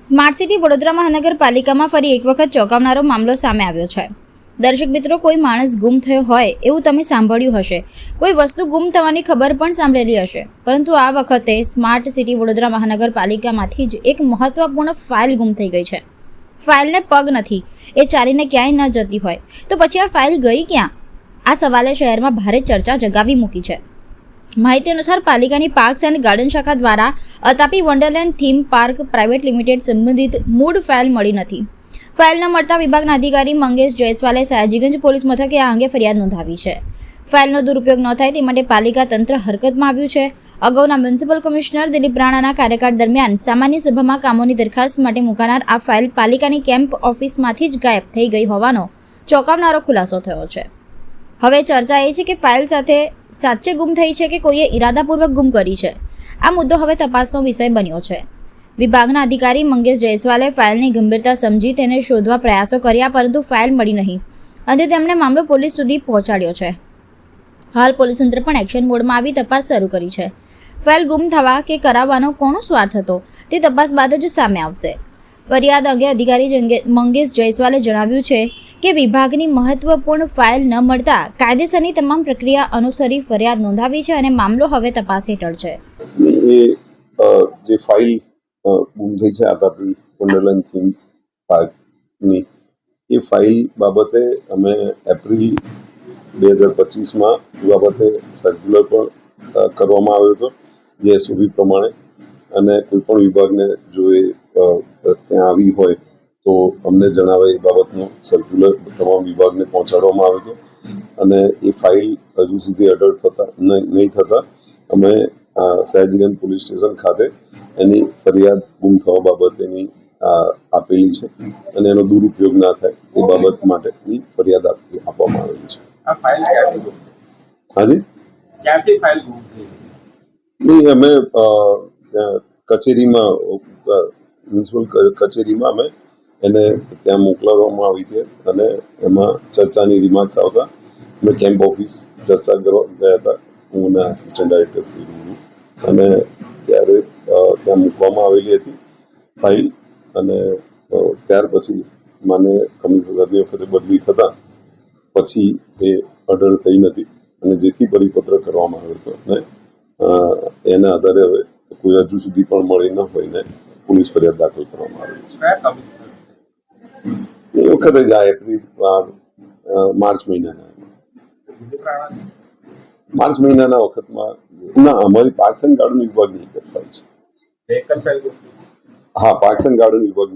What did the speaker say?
Smart city Vadodara મહાનગરપાલિકામાં ફરી એક વખત ચોંકાવનારો મામલો સામે આવ્યો છે. દર્શક મિત્રો, કોઈ માણસ ગુમ થયો હોય એવું તમે સાંભળ્યું હશે. કોઈ વસ્તુ ગુમ થવાની ખબર પણ સાંભળેલી હશે. પરંતુ આ વખતે સ્માર્ટ સિટી વડોદરા મહાનગરપાલિકામાંથી જ એક મહત્વપૂર્ણ ફાઇલ ગુમ થઈ ગઈ છે. ફાઇલને પગ નથી. એ ચાલીને ક્યાંય ન જતી હોય. તો પછી આ ફાઇલ ગઈ ક્યાં? આ સવાલે શહેરમાં ભારે ચર્ચા જગાવી મૂકી છે. માહિતી અનુસાર પાલિકાની પાર્ક્સ એન્ડ ગાર્ડન શાખા દ્વારા Atapi wonderland theme park private limited સંબંધિત મૂળ ફાઇલ મળી નથી. ફાઇલ ન મળતા વિભાગના અધિકારી મંગેશ જયસ્વાલે સયાજીગંજ પોલીસ મથકે આ અંગે ફરિયાદ નોંધાવી છે. ફાઇલનો દુરુપયોગ ન થાય તે માટે પાલિકા તંત્ર હરકતમાં આવ્યું છે. અગાઉના મ્યુનિસિપલ કમિશનર દિલીપ રાણાના કાર્યકાળ દરમિયાન સામાન્ય સભામાં કામોની દરખાસ્ત માટે મુકાનાર આ ફાઇલ પાલિકાની કેમ્પ ઓફિસમાંથી જ ગાયબ થઈ ગઈ હોવાનો ચોંકાવનારો ખુલાસો થયો છે. હવે ચર્ચા એ છે કે ફાઇલ સાથે સાચે ગુમ થઈ છે કે કોઈએ ઈરાદાપૂર્વક ગુમ કરી છે? આ મુદ્દો હવે તપાસનો વિષય બન્યો છે. વિભાગના અધિકારી મંગેશ જયસ્વાલે ફાઇલની ગંભીરતા સમજી તેને શોધવા પ્રયાસો કર્યા, પરંતુ ફાઇલ મળી નહીં. અંતે તેમણે મામલો પોલીસ સુધી પહોંચાડ્યો છે. હાલ પોલીસ તંત્ર પણ એક્શન મોડમાં આવી તપાસ શરૂ કરી છે. ફાઇલ ગુમ થવા કે કરાવવાનો કોનો સ્વાર્થ હતો તે તપાસ બાદ જ સામે આવશે. ફરિયાદ અંગે અધિકારી મંગેશ જયસ્વાલે જણાવ્યું છે કે વિભાગની મહત્વપૂર્ણ ફાઇલ ન મળતા કાયદેસરની તમામ પ્રક્રિયા અનુસરી ફરિયાદ નોંધાવી છે અને મામલો હવે તપાસ હેઠળ છે. એ જે ફાઇલ ગુમ થઈ છે આતાપી વન્ડરલેન્ડ થીમ પાર્કની, એ ફાઇલ બાબતે અમે એપ્રિલ બે હજાર પચીસમાં એ બાબતે સર્ક્યુલર પણ કરવામાં આવ્યો હતો, જે એસઓપી પ્રમાણે. અને કોઈ પણ વિભાગને જો એ ત્યાં આવી હોય તો અમને જણાવે એ બાબતનું સર્ક્યુલર તમામ વિભાગને પહોંચાડવામાં આવે છે. અને એ ફાઇલ હજુ સુધી અડલ્ટ થતા નહીં થતા અમે સયાજીગંજ પોલીસ સ્ટેશન ખાતે એની ફરિયાદ ગુમ થવા બાબતેની આપેલી છે. અને એનો દુરુપયોગ ના થાય એ બાબત માટેની ફરિયાદ આપી આપવામાં આવેલી છે? હાજી? નહીં અમે કચેરીમાં મ્યુનિસિપલ કચેરીમાં અમે એને ત્યાં મોકલાવવામાં આવી હતી અને એમાં ચર્ચાની રિમાર્ક્સ આવતા અમે કેમ્પ ઓફિસ ચર્ચા કરવા ગયા હતા. હું અને આસિસ્ટન્ટ ડાયરેક્ટર શ્રી અને ત્યારે ત્યાં મૂકવામાં આવેલી હતી ફાઇલ અને ત્યાર પછી મને કમિશનર સાહેબની વખતે બદલી થતા પછી એ અઢળ થઈ નથી અને જેથી પરિપત્ર કરવામાં આવ્યો હતો અને એના આધારે હવે કોઈ હજુ સુધી પણ મળી ન હોય ને પોલીસ ફરિયાદ દાખલ કરવામાં આવી છે. એ વખતે જાય એપ્રિલ માર્ચ મહિનાના. માર્ચ મહિનાના વખતમાં ના અમારી એન્ડ ગાર્ડન વિભાગની એક જ ફાઇલ છે હા પાક્સન એન્ડ ગાર્ડન વિભાગની